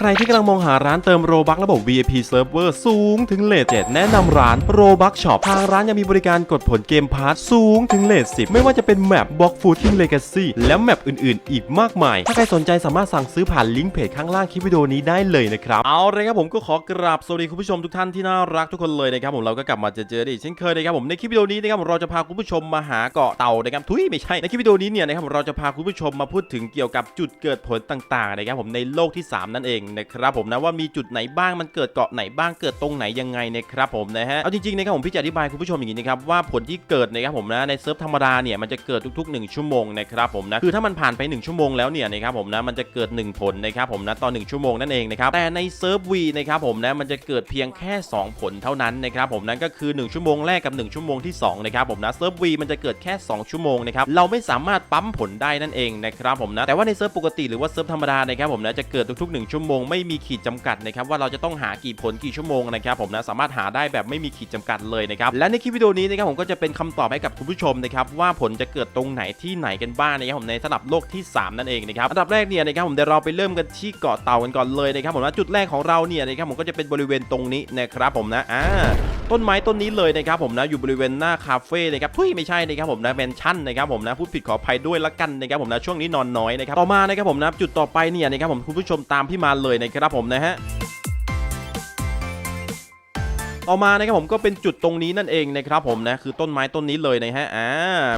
ใครที่กำลังมองหาร้านเติมโรบักระบบ VIP Server สูงถึงเลท7แนะนำร้านโรบักช็อปทางร้านยังมีบริการกดผลเกมพาร์ทสูงถึงเลท10ไม่ว่าจะเป็นแมปบล็อกฟูทิ้งเลกาซีและแมปอื่นๆ อีกมากมาย ถ้าใครสนใจสามารถสั่งซื้อผ่านลิงก์เพจข้างล่างคลิปวิดีโอนี้ได้เลยนะครับ เอาเลยครับผมก็ขอกราบสวัสดีคุณผู้ชมทุกท่านที่น่ารักทุกคนเลยนะครับผมเราก็กลับมาเจอเจอได้อีกเช่นเคยนะครับผมในคลิปวิดีโอนี้นะครับเราจะพาคุณผู้ชมมาหาเกาะเต่านะครับทุยไม่ใช่ในคลิปวิดีโอนี้เนี่ยนะครับเราจะพาคุณผู้ชมมาพูดถึงเกี่ยวกับจุดเกิดผลต่างๆนะครับผมในโลกที่ 3 นั่นเองนะครับผมนะว่ามีจุดไหนบ้างมันเกิดเกาะไหนบ้างเกิดตรงไหนยังไงนะครับผมนะฮะเอาจริงๆนะครับผมพี่จะอธิบายคุณผู้ชมอย่างนี้นะครับว่าผลที่เกิดนะครับผมนะในเซิร์ฟธรรมดาเนี่ยมันจะเกิดทุก ๆ 1 ชั่วโมงนะครับผมนะคือถ้ามันผ่านไป 1 ชั่วโมงแล้วเนี่ยนะครับผมนะมันจะเกิด 1 ผลนะครับผมนะต่อ1ชั่วโมงนั่นเองนะครับแต่ในเซิร์ฟวีนะครับผมนะมันจะเกิดเพียงแค่ 2 ผลเท่านั้นนะครับผมนั่นก็คือ 1 ชั่วโมงแรกกับ 1 ชั่วโมงที่2นะครับผมนะเซิร์ฟวีมันจะเกิดแค่ 2 ชั่วโมงนะครับเราไม่สามารถปั๊มผลได้นั่นเองนะครับผมนะแต่ว่าในเซิร์ฟปกติหรือว่าเซิร์ฟธรรมดานะครับผมนะจะเกิดทุกๆ 1 ชั่วโมงไม่มีขีดจำกัดนะครับว่าเราจะต้องหากี่ผลกี่ชั่วโมงนะครับผมนะสามารถหาได้แบบไม่มีขีดจำกัดเลยนะครับและในคลิปวิดีโอนี้นะครับผมก็จะเป็นคำตอบให้กับคุณผู้ชมนะครับว่าผลจะเกิดตรงไหนที่ไหนกันบ้างนะครับผมในสลับโลกที่ 3 นั่นเองนะครับอันดับแรกเนี่ยนะครับผมเดี๋ยวเราไปเริ่มกันที่เกาะเต่ากันก่อนเลยนะครับผมนะจุดแรกของเราเนี่ยนะครับผมก็จะเป็นบริเวณตรงนี้นะครับผมนะอ่าต้นไม้ต้นนี้เลยนะครับผมนะอยู่บริเวณหน้าคาเฟ่นะครับทุยไม่ใช่นะครับผมนะเมนชั่นนะครับผมนะพูดผิดขออภัยด้วยละกันนะครับผมนะช่วงนี้นอนน้อยนะครับต่อมานะครับผมนะจุดต่อไปเนี่ยนะครับผมคุณผู้ชมตามพี่มาเลลยนะครับผมนะฮะต่อมานะครับผมก็เป็นจุดตรงนี้นั่นเองนะครับผมนะคือต้นไม้ต้นนี้เลยนะฮะอ่า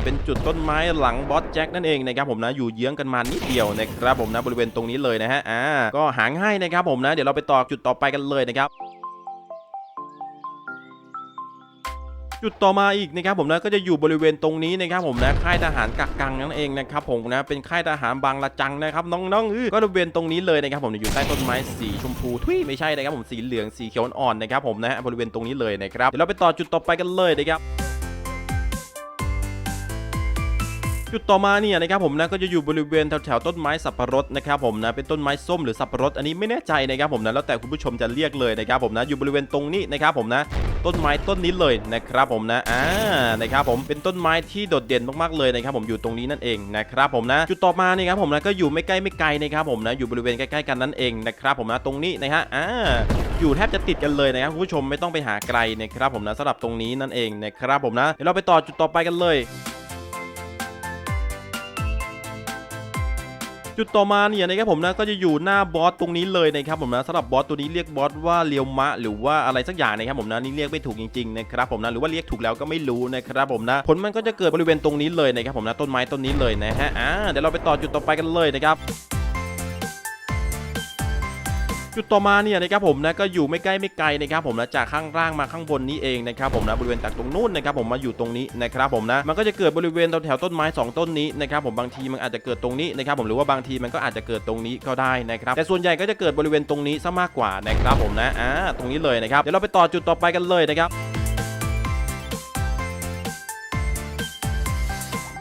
เป็นจุดต้นไม้หลังบอสแจ็คนั่นเองนะครับผมนะอยู่เยื้องกันมานิดเดียวนะครับผมนะบริเวณตรงนี้เลยนะฮะอ่าก็หาง่ายนะครับผมนะเดี๋ยวเราไปต่อจุดต่อไปกันเลยนะครับ จุดต่อมาอีกนะครับผมนะก็จะอยู่บริเวณตรงนี้นะครับผมนะค่ายทหารกักกังนั่นเองนะครับผมนะเป็นค่ายทหารบางละจังนะครับน้องๆก็บริเวณตรงนี้เลยนะครับผมอยู่ใต้ต้นไม้สีชมพูทุยไม่ใช่นะครับผมสีเหลืองสีเขียวอ่อนนะครับผมนะบริเวณตรงนี้เลยนะครับเดี๋ยวเราไปต่อจุดต่อไปกันเลยนะครับ จุดต่อมาเนี่ยนะครับผมนะก็จะอยู่บริเวณแถวๆต้นไม้สับปะรดนะครับผมนะเป็นต้นไม้ส้มหรือสับปะรดอันนี้ไม่แน่ใจนะครับผมนะแล้วแต่คุณผู้ชมจะเรียกเลยนะครับผมนะอยู่บริเวณตรงนี้นะครับผมนะต้นไม้ต้นนี้เลยนะครับผมนะอ่านะครับผมเป็นต้นไม้ที่โดดเด่นมากๆเลยนะครับผมอยู่ตรงนี้นั่นเองนะครับผมนะจุดต่อมาเนี่ยครับผมนะก็อยู่ไม่ใกล้ไม่ไกลนะครับผมนะอยู่บริเวณใกล้ๆกันนั่นเองนะครับผมนะตรงนี้นะฮะอ่าอยู่แทบจะติดกันเลยนะครับคุณผู้ชมไม่ต้องไปหาไกลนะครับผมนะสำหรับตรงนี้นั่นเองนะครับผมนะเดี๋ยวเราไปต่อจุดต่อไปกันเลย จุดต่อมาเนี่ยนะครับผมนะก็จะอยู่หน้าบอสตรงนี้เลยนะครับผมนะสำหรับบอสตัวนี้เรียกบอสว่าเลียวมะ หรือว่าอะไรสักอย่างนะครับผมนะนี่เรียกไม่ถูกจริงๆนะครับผมนะหรือว่าเรียกถูกแล้วก็ไม่รู้นะครับผมนะผลมันก็จะเกิดบริเวณตรงนี้เลยนะครับผมนะต้นไม้ต้นนี้เลยนะฮะอ่าเดี๋ยวเราไปต่อจุดต่อไปกันเลยนะครับ จุดต่อมาเนี่ยนะครับผมนะก็อยู่ไม่ใกล้ไม่ไกลนะครับผมนะจากข้างล่างมาข้างบนนี้เองนะครับผมนะบริเวณจากตรงนู้นนะครับผมมาอยู่ตรงนี้นะครับผมนะมันก็จะเกิดบริเวณแถวต้นไม้ 2 ต้นนี้นะครับผมบางทีมันอาจจะเกิดตรงนี้นะครับผมหรือว่าบางทีมันก็อาจจะเกิดตรงนี้ก็ได้นะครับแต่ส่วนใหญ่ก็จะเกิดบริเวณตรงนี้ซะมากกว่านะครับผมนะอ่าตรงนี้เลยนะครับเดี๋ยวเราไปต่อจุดต่อไปกันเลยนะครับ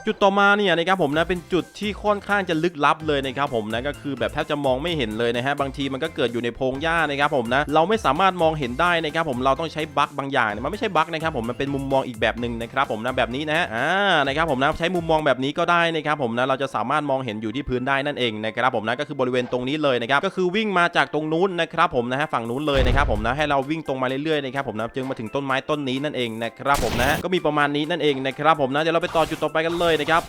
จุดต่อมาเนี่ยนะครับผมนะเป็นจุดที่ค่อนข้างจะลึกลับเลยนะครับผมนะก็คือแบบแทบจะมองไม่เห็นเลยนะฮะบางทีมันก็เกิดอยู่ในโพงหญ้านะครับผมนะเราไม่สามารถมองเห็นได้นะครับผมเราต้องใช้บั๊กบางอย่างเนี่ยมันไม่ใช่บั๊กนะครับผมมันเป็นมุมมองอีกแบบหนึ่งนะครับผมนะแบบนี้นะฮะอ่านะครับผมนะใช้มุมมองแบบนี้ก็ได้นะครับผมนะเราจะสามารถมองเห็นอยู่ที่พื้นได้นั่นเองนะครับผมนะก็คือบริเวณตรงนี้เลยนะครับก็คือวิ่งมาจากตรงนู้นนะครับผมนะฮะฝั่งนู้นเลยนะครับผมนะให้เราวิ่งตรงมาเรื่อยๆนะครับผมนะจึงมาถึงต้นไม้ต้นนี้นั่นเองนะครับผมนะก็มีประมาณนี้นั่นเองนะครับผมนะเดี๋ยวเราไปต่อจุดต่อไปกันเลยนะครับ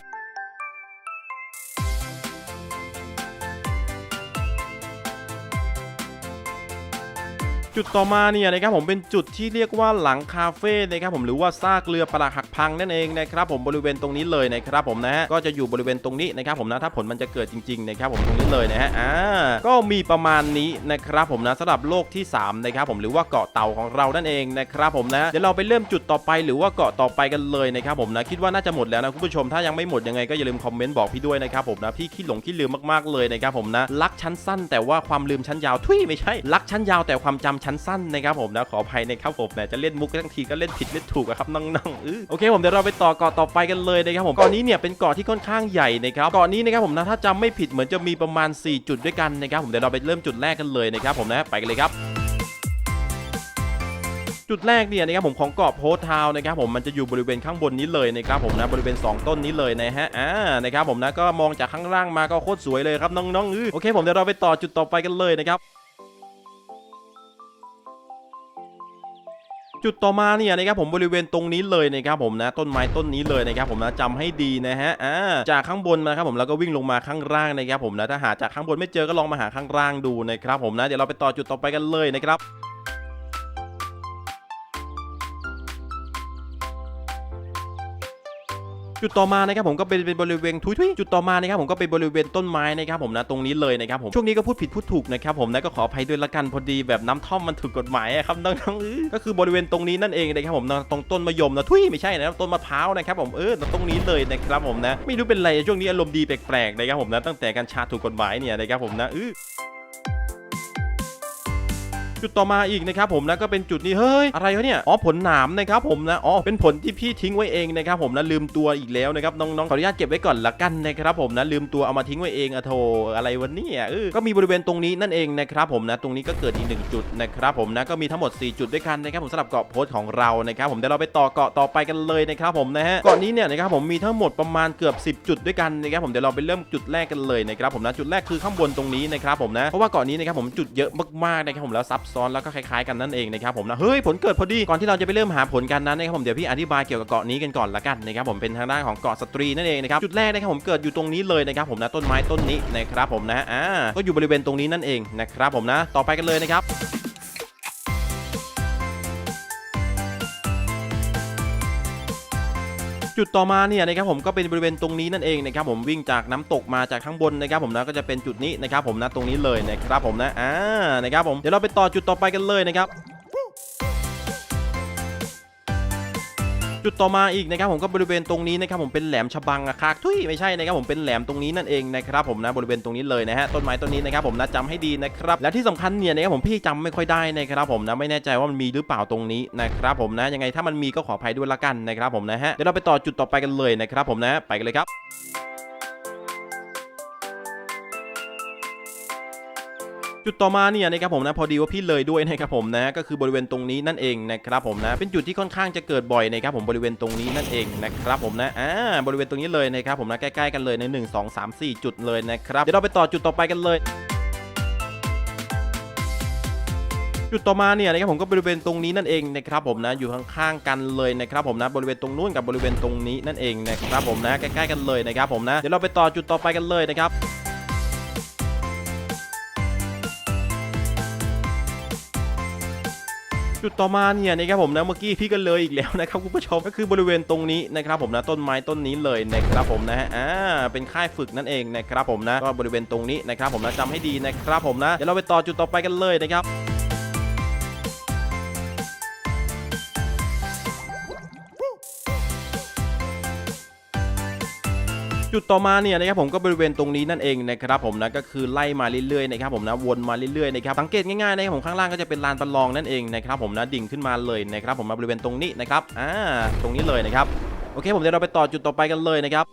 จุดต่อมาเนี่ยนะครับผมเป็นจุดที่เรียกว่าหลังคาเฟ่นะครับผมหรือว่าซากเรือปลาหักพังนั่นเองนะครับผมบริเวณตรงนี้เลยนะครับผมนะฮะก็จะอยู่บริเวณตรงนี้นะครับผมนะถ้าผลมันจะเกิดจริงๆนะครับผมตรงนี้เลยนะฮะอ่าก็มีประมาณนี้นะครับผมนะสำหรับโลกที่3นะครับผมหรือว่าเกาะเต่าของเรานั่นเองนะครับผมนะเดี๋ยวเราไปเริ่มจุดต่อไปหรือว่าเกาะต่อไปกันเลยนะครับผมนะคิดว่าน่าจะหมดแล้วนะคุณผู้ชมถ้ายังไม่หมดยังไงก็อย่าลืมคอมเมนต์บอกพี่ด้วยนะครับผมนะพี่ขี้หลงขี้ลืมมากๆเลยนะครับผมนะรักชั้นสั้น แต่ว่าความลืมชั้นยาวทุยไม่ใช่รักชั้นยาวแต่ความจำชั้นสั้นนะครับผมนะขออภัยนะครับผมนะจะเล่นมุกทั้งทีก็เล่นผิดเล่นถูกอะครับน้องๆเออโอเคผมเดี๋ยวเราไปต่อเกาะต่อไปกันเลยนะครับผมเกาะนี้เนี่ยเป็นเกาะที่ค่อนข้างใหญ่นะครับเกาะนี้นะครับผมนะถ้าจำไม่ผิดเหมือนจะมีประมาณ 4 จุดด้วยกันนะครับผมเดี๋ยวเราไปเริ่มจุดแรกกันเลยนะครับผมนะไปกันเลยครับจุดแรกเนี่ยนะครับผมของเกาะโพธิ์ทาวน์นะครับผมมันจะอยู่บริเวณข้างบนนี้เลยนะครับผมนะบริเวณ 2 ต้นนี้เลยนะฮะอ่านะครับผมนะก็มองจากข้างล่างมาก็โคตรสวยเลยครับน้องๆเออโอเคผมเดี๋ยวเราไปต่อจุดต่อไปกันเลยนะครับ จุดต่อมาเนี่ยนะครับผมบริเวณตรงนี้เลยนะครับผมนะต้นไม้ต้นนี้เลยนะครับผมนะจำให้ดีนะฮะอ่าจากข้างบนนะครับผมแล้วก็วิ่งลงมาข้างล่างนะครับผมนะถ้าหาจากข้างบนไม่เจอก็ลองมาหาข้างล่างดูนะครับผมนะเดี๋ยวเราไปต่อจุดต่อไปกันเลยนะครับ จุดต่อมานะครับผมก็เป็นเป็นบริเวณทุยทุยจุดต่อมานะครับผมก็เป็นบริเวณต้นไม้นะครับผมนะตรงนี้เลยนะครับผมช่วงนี้ก็พูดผิดพูดถูกนะครับผมนะก็ขออภัยด้วยละกันพอดีแบบน้ำท่อมมันถูกกฎหมายอะครับน้องๆก็คือบริเวณตรงนี้นั่นเองนะครับผมนะตรงต้นมะยมนะทุยไม่ใช่นะต้นมะพร้าวนะครับผมเออตรงนี้เลยนะครับผมนะไม่รู้เป็นไรช่วงนี้อารมณ์ดีแปลกๆนะครับผมนะตั้งแต่กัญชาถูกกฎหมายเนี่ยนะครับผมนะอื้อ จุดต่อมาอีกนะครับผมนะก็เป็นจุดนี้เฮ้ยอะไรวะเนี่ยอ๋อผลหนามนะครับผมนะอ๋อเป็นผลที่พี่ทิ้งไว้เองนะครับผมนะลืมตัวอีกแล้วนะครับน้องๆขออนุญาตเก็บไว้ก่อนละกันนะครับผมนะลืมตัวเอามาทิ้งไว้เองอะโทอะไรวะเนี่ยเออก็มีบริเวณตรงนี้นั่นเองนะครับผมนะตรงนี้ก็เกิดอีกหนึ่งจุดนะครับผมนะก็มีทั้งหมด 4 จุดด้วยกันนะครับผมสำหรับเกาะโพสของเรานะครับผมเดี๋ยวเราไปต่อเกาะต่อไปกันเลยนะครับผมนะฮะเกาะนี้เนี่ยนะครับผมมีทั้งหมดประมาณเกือบ 10 จุดด้วยกันนะครับผมเดี๋ยวเราไปเริ่มจุดแรกกันเลยนะครับผมนะจุดแรกคือข้างบนตรงนี้นะครับผมนะเพราะว่าเกาะนี้นะครับผมจุดเยอะมากๆนะครับผมแล้วซับซ้อนแล้วก็คล้ายๆกันนั่นเองนะครับผมนะเฮ้ยผลเกิดพอดีก่อนที่เราจะไปเริ่มหาผลกันนั้นนะครับผมเดี๋ยวพี่อธิบายเกี่ยวกับเกาะนี้กันก่อนละกันนะครับผมเป็นทางด้านของเกาะสตรีนั่นเองนะครับจุดแรกนะครับผมเกิดอยู่ตรงนี้เลยนะครับผมนะต้นไม้ต้นนี้นะครับผมนะอ่าก็อยู่บริเวณตรงนี้นั่นเองนะครับผมนะต่อไปกันเลยนะครับ จุดต่อมาเนี่ยนะครับผมก็เป็นบริเวณตรงนี้นั่นเองนะครับผมวิ่งจากน้ำตกมาจากข้างบนนะครับผมนะก็จะเป็นจุดนี้นะครับผมนะตรงนี้เลยนะครับผมนะอ่านะครับผมเดี๋ยวเราไปต่อจุดต่อไปกันเลยนะครับ จุดต่อมาอีกนะครับผมก็บริเวณตรงนี้นะครับผมเป็นแหลมฉบังอะคากทุยไม่ใช่นะครับผมเป็นแหลมตรงนี้นั่นเองนะครับผมนะบริเวณตรงนี้เลยนะฮะต้นไม้ต้นนี้นะครับผมนะจำให้ดีนะครับและที่สำคัญเนี่ยนะครับผมพี่จำไม่ค่อยได้นะครับผมนะไม่แน่ใจว่ามันมีหรือเปล่าตรงนี้นะครับผมนะยังไงถ้ามันมีก็ขออภัยด้วยละกันนะครับผมนะฮะเดี๋ยวเราไปต่อจุดต่อไปกันเลยนะครับผมนะไปกันเลยครับ จุดต่อมาเนี่ยนะครับผมนะพอดีว่าพี่เลยด้วยนะครับผมนะก็คือบริเวณตรงนี้นั่นเองนะครับผมนะเป็นจุดที่ค่อนข้างจะเกิดบ่อยนะครับผมบริเวณตรงนี้นั่นเองนะครับผมนะอ่าบริเวณตรงนี้เลยนะครับผมนะใกล้ๆกันเลยใน 1 2 3 4 จุดเลยนะครับเดี๋ยวเราไปต่อจุดต่อไปกันเลยจุดต่อมาเนี่ยนะครับผมก็บริเวณตรงนี้นั่นเองนะครับผมนะอยู่ข้างๆกันเลยนะครับผมนะบริเวณตรงนู้นกับบริเวณตรงนี้นั่นเองนะครับผมนะใกล้ๆกันเลยนะครับผมนะเดี๋ยวเราไปต่อจุดต่อไปกันเลยนะครับ จุดต่อมาเนี่ยนะครับผมนะเมื่อกี้พี่กันเลยอีกแล้วนะครับคุณผู้ชมก็คือบริเวณตรงนี้นะครับผมนะต้นไม้ต้นนี้เลยนะครับผมนะฮะอ่าเป็นค่ายฝึกนั่นเองนะครับผมนะก็บริเวณตรงนี้นะครับผมนะจำให้ดีนะครับผมนะเดี๋ยวเราไปต่อจุดต่อไปกันเลยนะครับ จุดต่อมาเนี่ยนะครับผมก็บริเวณตรงนี้นั่นเองนะครับผมนะก็คือไล่มาเรื่อยๆนะครับผมนะวนมาเรื่อยๆนะครับสังเกตง่ายๆนะครับผมข้างล่างก็จะเป็นลานประลองนั่นเองนะครับผมนะดิ่งขึ้นมาเลยนะครับผมมาบริเวณตรงนี้นะครับอ่าตรงนี้เลยนะครับโอเคผมเดี๋ยวเราไปต่อจุดต่อไปกันเลยนะครับ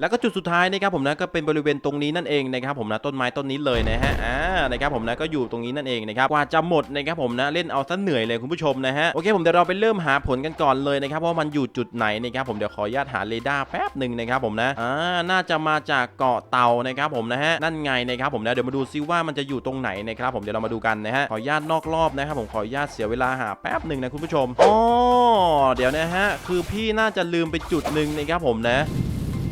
แล้วก็จุดสุดท้ายนะครับผมนะก็เป็นบริเวณตรงนี้นั่นเองนะครับผมนะต้นไม้ต้นนี้เลยนะฮะอ่านะครับผมนะก็อยู่ตรงนี้นั่นเองนะครับกว่าจะหมดนะครับผมนะเล่นเอาซะเหนื่อยเลยคุณผู้ชมนะฮะโอเคผมเดี๋ยวเราไปเริ่มหาผลกันก่อนเลยนะครับว่ามันอยู่จุดไหนนะครับผมเดี๋ยวขออนุญาตหาเรดาร์แป๊บหนึ่งนะครับผมนะอ่าน่าจะมาจากเกาะเต่านะครับผมนะฮะนั่นไงนะครับผมนะเดี๋ยวมาดูซิว่ามันจะอยู่ตรงไหนนะครับผมเดี๋ยวเรามาดูกันนะฮะขออนุญาตนอกรอบนะครับผมขออนุญาตเสียเวลาหาแป๊บหนึ่งนะคุณผู้ชมอ๋อเดี๋ยวนะฮะคือพี่น่าจะลืมไปจุดหนึ่งนะครับผมนะ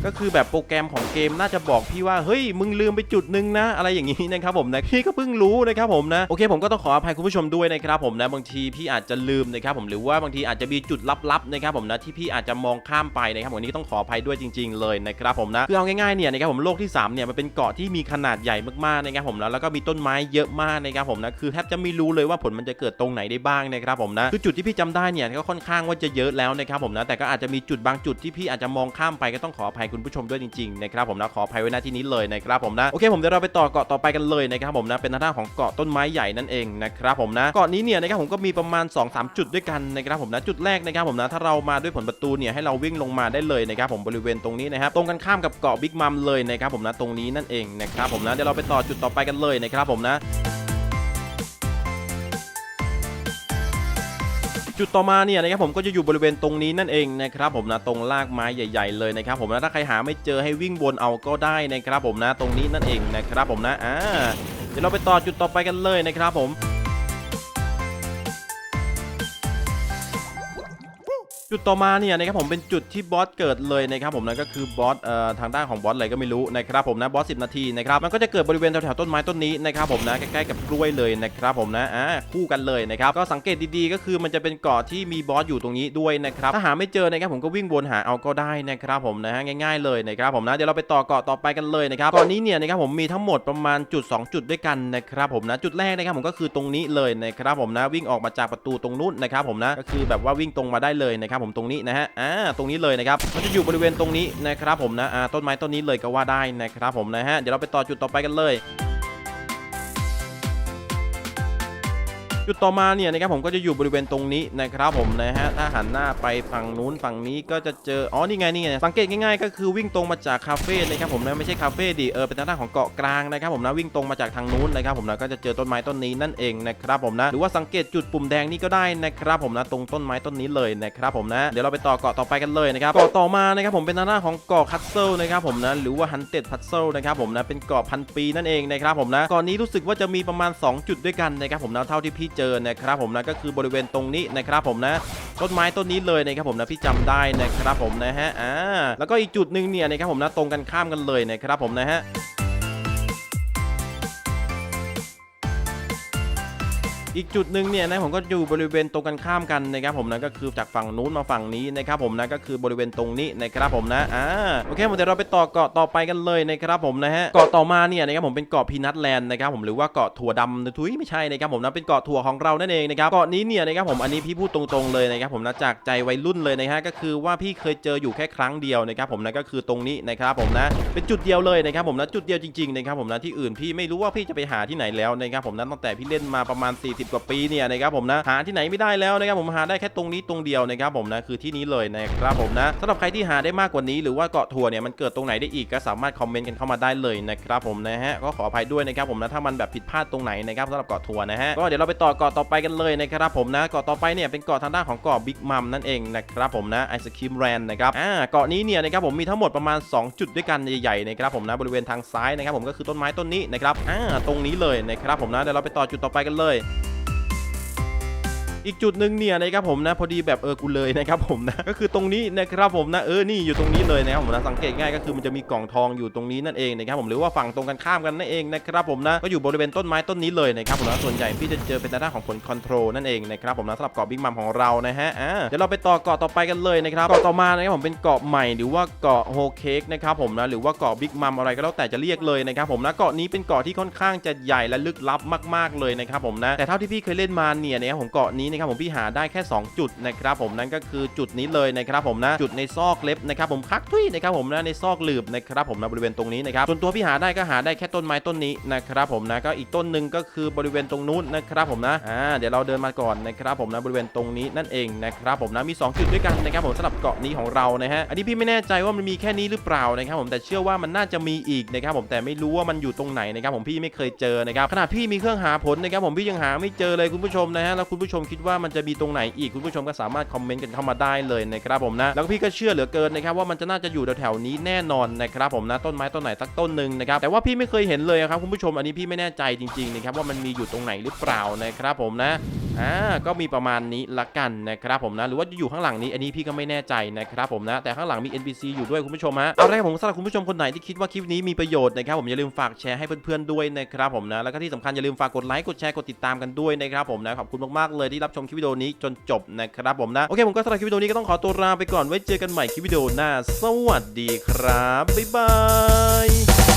ก็คือแบบโปรแกรมของเกมน่าจะบอกพี่ว่าเฮ้ยมึงลืมไปจุดหนึ่งนะ อะไรอย่างนี้นะครับผมนะพี่ก็เพิ่งรู้นะครับผมนะโอเคผมก็ต้องขออภัยคุณผู้ชมด้วยนะครับผมนะบางทีพี่อาจจะลืมนะครับผมหรือว่าบางทีอาจจะมีจุดลับๆนะครับผมนะที่พี่อาจจะมองข้ามไปนะครับวันนี้ต้องขออภัยด้วยจริง ๆเลยนะครับผมนะคือเอาง่ายๆเนี่ยนะครับผมโลกที่3เนี่ยมันเป็นเกาะที่มีขนาดใหญ่มากๆนะครับผมนะแล้วก็มีต้นไม้เยอะมากนะครับผมนะคือแทบจะไม่รู้เลยว่าผลมันจะเกิดตรงไหนได้บ้างนะครับผมนะคือจุดที่พี่จำได้เนี่ยก็ค่อนข้างว่าจะเยอะแล้วนะครับผมนะแต่ก็อาจจะมีจุดบางจุดที่พี่อาจจะมองข้ามไปก็ต้องขออภัยคุณผู้ชมด้วยจริงๆนะครับผมนะขออภัยไว้ณที่นี้เลยนะครับผมนะโอเคผมเดี๋ยวเราไปต่อเกาะต่อไปกันเลยนะครับผมนะเป็นทางด้าของเกาะต้นไม้ใหญ่นั่นเองนะครับผมนะเกาะนี้เนี่ยนะครับผมก็มีประมาณ 2-3 จุดด้วยกันนะครับผมนะจุดแรกนะครับผมนะถ้าเรามาด้วยผลประตูเนี่ยให้เราวิ่งลงมาได้เลยนะครับผมบริเวณตรงนี้นะครับตรงกันข้ามกับเกาะบิ๊กมัมเลยนะครับผมนะตรงนี้นั่นเองนะครับผมนะเดี๋ยวเราไปต่อจุดต่อไปกันเลยนะครับผมนะ จุดต่อมาเนี่ยนะครับผมก็จะอยู่บริเวณตรงนี้นั่นเองนะครับผมนะตรงลากไม้ใหญ่ ๆเลยนะครับผมนะถ้าใครหาไม่เจอให้วิ่งวนเอาก็ได้นะครับผมนะตรงนี้นั่นเองนะครับผมนะอ่าเดี๋ยวเราไปต่อจุดต่อไปกันเลยนะครับผม จุดต่อมาเนี่ยนะครับผมเป็นจุดที่บอสเกิดเลยนะครับผมนั่นก็คือบอสเอ่อทางด้านของบอสอะไรก็ไม่รู้นะครับผมนะบอส10นาทีนะครับมันก็จะเกิดบริเวณแถวๆต้นไม้ต้นนี้นะครับผมนะใกล้ๆกับกล้วยเลยนะครับผมนะอ่าคู่กันเลยนะครับก็สังเกตดีๆ ก็คือมันจะเป็นเกาะที่มีบอสอยู่ตรงนี้ด้วยนะครับถ้าหาไม่เจอนะครับผมก็วิ่งวนหาเอาก็ได้นะครับผมนะฮะง่าย ๆเลยนะครับผมนะเดี๋ยวเราไปต่อเกาะต่อไปกันเลยนะครับเกาะนี้เนี่ยนะครับผมมีทั้งหมดประมาณจุด 2 จุดด้วยกันนะครับผมนะจุดแรกนะครับผมก็คือตรงนี้เลยนะครับผมนะวิ่งออกมาจากประตูตรงนู้นนะครับผมนะก็คือแบบว่าวิ่งตรงมาได้เลยนะครับผมตรงนี้นะฮะอ่าตรงนี้เลยนะครับมันจะอยู่บริเวณตรงนี้นะครับผมนะอ่าต้นไม้ต้นนี้เลยก็ว่าได้นะครับผมนะฮะเดี๋ยวเราไปต่อจุดต่อไปกันเลย จุดต่อมาเนี่ยนะครับผมก็จะอยู่บริเวณตรงนี้นะครับผมนะฮะถ้าหันหน้าไปฝั่งนู้นฝั่งนี้ก็จะเจออ๋อนี่ไงนี่ไงสังเกตง่ายๆก็คือวิ่งตรงมาจากคาเฟ่นะครับผมนะไม่ใช่คาเฟ่ดิเออเป็นทางด้านของเกาะกลางนะครับผมนะวิ่งตรงมาจากทางนู้นนะครับผมนะก็จะเจอต้นไม้ต้นนี้นั่นเองนะครับผมนะหรือว่าสังเกตจุดปุ่มแดงนี่ก็ได้นะครับผมนะตรงต้นไม้ต้นนี้เลยนะครับผมนะเดี๋ยวเราไปต่อเกาะต่อไปกันเลยนะครับเกาะต่อมานะครับผมเป็นทางด้านของเกาะคัตเซิลนะครับผมนะหรือว่าฮันเต็ดพัตเซิลนะครับผมนะเป็นเกาะพันปีนั่นเองนะครับผมนะเกาะนี้รู้สึกว่าจะมีประมาณ 2 จุดด้วยกันนะครับผมนะเท่าที่พี่เจอนะครับผมนะก็คือบริเวณตรงนี้นะครับผมนะต้นไม้ต้นนี้เลยนะครับผมนะพี่จำได้นะครับผมนะฮะอ่าแล้วก็อีกจุดหนึ่งเนี่ยนะครับผมนะตรงกันข้ามกันเลยนะครับผมนะฮะ อีกจุดหนึ่งเนี่ยนะผมก็อยู่บริเวณตรงกันข้ามกันนะครับผมนะก็คือจากฝั่งนู้นมาฝั่งนี้นะครับผมนะก็คือบริเวณตรงนี้นะครับผมนะอ่าโอเคผมเดี๋ยวเราไปต่อเกาะต่อไปกันเลยนะครับผมนะฮะเกาะต่อมาเนี่ยนะครับผมเป็นเกาะพีนัทแลนด์นะครับผมหรือว่าเกาะถั่วดำทุยไม่ใช่นะครับผมนะเป็นเกาะถั่วของเรานั่นเองนะครับเกาะนี้เนี่ยนะครับผมอันนี้พี่พูดตรงๆเลยนะครับผมนะจากใจวัยรุ่นเลยนะฮะก็คือว่าพี่เคยเจออยู่แค่ครั้งเดียวนะครับผมนะก็คือตรงนี้นะครับผมนะเป็นจุดเดียวเลยนะครับผมนะจุดเดียวจริงๆนะครับผมนะที่อื่นพี่ไม่รู้ว่าพี่จะไปหาที่ไหนแล้วนะครับผมนะตั้งแต่พี่เล่นมาประมาณ 40กว่าปีเนี่ยนะครับผมนะหาที่ไหนไม่ได้แล้วนะครับผมหาได้แค่ตรงนี้ตรงเดียวนะครับผมนะคือที่นี้เลยนะครับผมนะสำหรับใครที่หาได้มากกว่านี้หรือว่าเกาะทัวร์เนี่ยมันเกิดตรงไหนได้อีกก็สามารถคอมเมนต์กันเข้ามาได้เลยนะครับผมนะฮะก็ขออภัยด้วยนะครับผมนะถ้ามันแบบผิดพลาดตรงไหนนะครับสำหรับเกาะทัวร์นะฮะก็เดี๋ยวเราไปต่อเกาะต่อไปกันเลยนะครับผมนะเกาะต่อไปเนี่ยเป็นเกาะทางด้านของเกาะบิ๊กมัมนั่นเองนะครับผมนะไอศครีมแรนด์นะครับอ่าเกาะนี้เนี่ยนะครับผมมีทั้งหมดประมาณ 2 จุดด้วยกันใหญ่ๆนะครับผมนะบริเวณทางซ้ายนะครับผมก็คือต้นไม้ต้นนี้นะครับอ่าตรงนี้เลยนะครับผมนะเดี๋ยวเราไปต่อจุดต่อไปกันเลย อีกจุดหนึ่งเนี่ยนะครับผมนะพอดีแบบเออกูเลยนะครับผมนะก็คือตรงนี้นะครับผมนะเออนี่อยู่ตรงนี้เลยนะครับผมนะสังเกตง่ายก็คือมันจะมีกล่องทองอยู่ตรงนี้นั่นเองนะครับผมหรือว่าฝั่งตรงกันข้ามกันนั่นเองนะครับผมนะก็อยู่บริเวณต้นไม้ต้นนี้เลยนะครับผมนะส่วนใหญ่พี่จะเจอเป็นด้านของผลคอนโทรลนั่นเองนะครับผมนะสำหรับเกาะบิ๊กมัมของเรานะฮะอ่าเดี๋ยวเราไปต่อเกาะต่อไปกันเลยนะครับเกาะต่อมานะครับผมเป็นเกาะใหม่หรือว่าเกาะโฮเค้กนะครับผมนะหรือว่าเกาะบิ๊กมัมอะไรก็แล้วแต่จะเรียกเลยนะครับผมนะเกาะนี้เป็นเกาะที่ค่อนข้างจะใหญ่และลึกลับมาก ๆเลยนะครับผมนะแต่เท่าที่พี่เคยเล่นมาเนี่ยนะครับผมเกาะนี้นะครับผมพี่หาได้แค่ 2 จุดนะครับผมนั่นก็คือจุดนี้เลยนะครับผมนะจุดในซอกเล็บนะครับผมคักทุยนะครับผมนะในซอกหลืบนะครับผมนะบริเวณตรงนี้นะครับส่วนตัวพี่หาได้ก็หาได้แค่ต้นไม้ต้นนี้นะครับผมนะก็อีกต้นหนึ่งก็คือบริเวณตรงนู้นนะครับผมนะอ่าเดี๋ยวเราเดินมาก่อนนะครับผมนะบริเวณตรงนี้นั่นเองนะครับผมนะมี 2 จุดด้วยกันนะครับผมสำหรับเกาะนี้ของเรานะฮะอันนี้พี่ไม่แน่ใจว่ามันมีแค่นี้หรือเปล่านะครับผมแต่เชื่อว่ามันน่าจะมีอีกนะครับผมแต่ไม่รู้ว่ามันอยู่ตรงไหนนะครับผมพี่ไม่เคยเจอนะครับขนาดพี่มีเครื่องหาผลนะครับผมพี่ยังหาไม่เจอเลยคุณผู้ชมนะฮะแล้วคุณผู้ชมคิดว่ามันจะมีตรงไหนอีกคุณผู้ชมก็สามารถคอมเมนต์กันเข้ามาได้เลยนะครับผมนะแล้วพี่ก็เชื่อเหลือเกินนะครับว่ามันจะน่าจะอยู่แถวๆนี้แน่นอนนะครับผมนะต้นไม้ต้นไหนสักต้นหนึ่งนะครับแต่ว่าพี่ไม่เคยเห็นเลยครับคุณผู้ชมอันนี้พี่ไม่แน่ใจจริงๆนะครับว่ามันมีอยู่ตรงไหนหรือเปล่านะครับผมนะอ่าก็มีประมาณนี้ละกันนะครับผมนะหรือว่าจะอยู่ข้างหลังนี้อันนี้พี่ก็ไม่แน่ใจนะครับผมนะแต่ข้างหลังมี NPC อยู่ด้วยคุณผู้ชมฮะเอาละครับผมสำหรับคุณผู้ชมคนไหนที่คิดว่าคลิปนี้มีประโยชน์นะครับผมอย่าลืมฝากแชร์ให้เพื่อนๆด้วยนะครับผมนะแล้วก็ที่สำคัญอย่าลืมฝากกดไลค์กดแชร์กดติดตามกันด้วยนะครับผมนะขอบคุณมากๆเลยที่รับชมคลิปวิดีโอนี้จนจบนะครับผมนะ โอเคผมก็สำหรับคลิปวิดีโอนี้ก็ต้องขอตัวลาไปก่อนไว้เจอกันใหม่คลิปวิดีโอหน้า สวัสดีครับ บ๊ายบาย